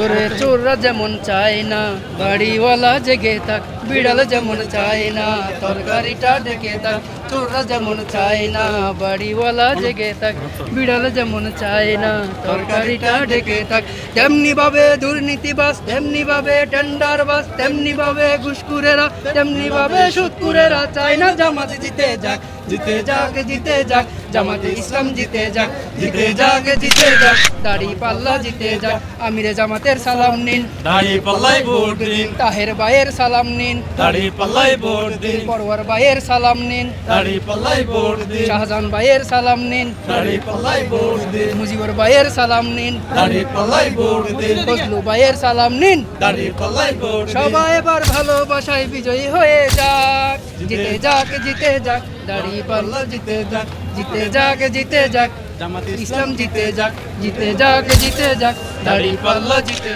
ওরে চোররা যেমন চায় না, বাড়িওয়ালা জেগে থাক, বিড়াল যেমন চায় না, তরকারিটা ডেকে থাক, চোররা যেমন চায় না, বাড়িওয়ালা জেগে থাক, বিড়াল যেমন চায় না, তরকারিটা ডেকে থাক। তেমনি ভাবে দুর্নীতিবাস তেমনি ভাবে টেন্ডার বাস, তেমনি ভাবে ঘুষকুরেরা তেমনি ভাবে সুৎকুরেরা চায় না জামাত জিতে যাক। জিতে যাক জিতে যাক জামাতে ইসলাম জিতে যাক জিতে যাক জিতে যাক দাড়ি পাল্লা জিতে যাক আমিরে জামাতের সালাম নিন দাড়ি পাল্লাই ভোট দিন তাহের ভাইয়ের সালাম নিন দাড়ি পাল্লাই ভোট দিন পরওয়ার ভাইয়ের সালাম নিন দাড়ি পাল্লাই ভোট দিন শাহজাহান ভাইয়ের সালাম নিন দাড়ি পাল্লাই ভোট দিন মুজিবুর ভাইয়ের সালাম নিন দাড়ি পাল্লাই ভোট দিন ফজলু ভাইয়ের সালাম নিন দাড়ি পাল্লাই ভোট সবাই এবার ভালোবাসায় বিজয়ী হয়ে যাক। জিতে যাক জিতে যাক দাড়ি পাল্লা জিতে যাক জিতে যাক জিতে যাক জামাতে ইসলাম জিতে যাক জিতে যাক জিতে যাক দাড়ি পাল্লা জিতে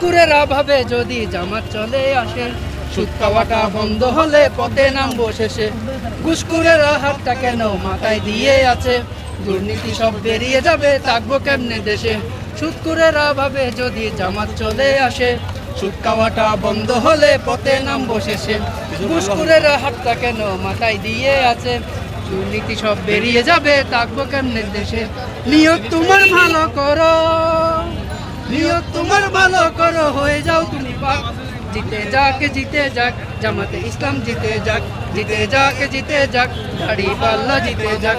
কুরেরা ভাবে যদি জামাত চলে আসে সুদ খাওয়াটা বন্ধ হলে পথে নামবো শেষে। ঘুষকুরেরা হাতটা কেন মাথায় দিয়ে আছে? দুর্নীতি সব বেরিয়ে যাবে থাকব কেমনে দেশে? সুদকুরেরা ভাবে যদি জামাত চলে আসে সুদ খাওয়াটা বন্ধ হলে পথে নামবো শেষে। ঘুষকুরেরা হাতটা কেন? মাথায় দিয়ে আছে, দুর্নীতি সব বেরিয়ে যাবে থাকব কেমনে দেশে? নিয়োগ তোমার ভালো করো নিয়োগ তোমার ভালো করো, হয়ে যাও তুমি পাক জিতে যাক জিতে যাক, জামাতে ইসলাম জিতে যাক জিতে যাক জিতে যাক, দাড়ি পাল্লা জিতে যাক।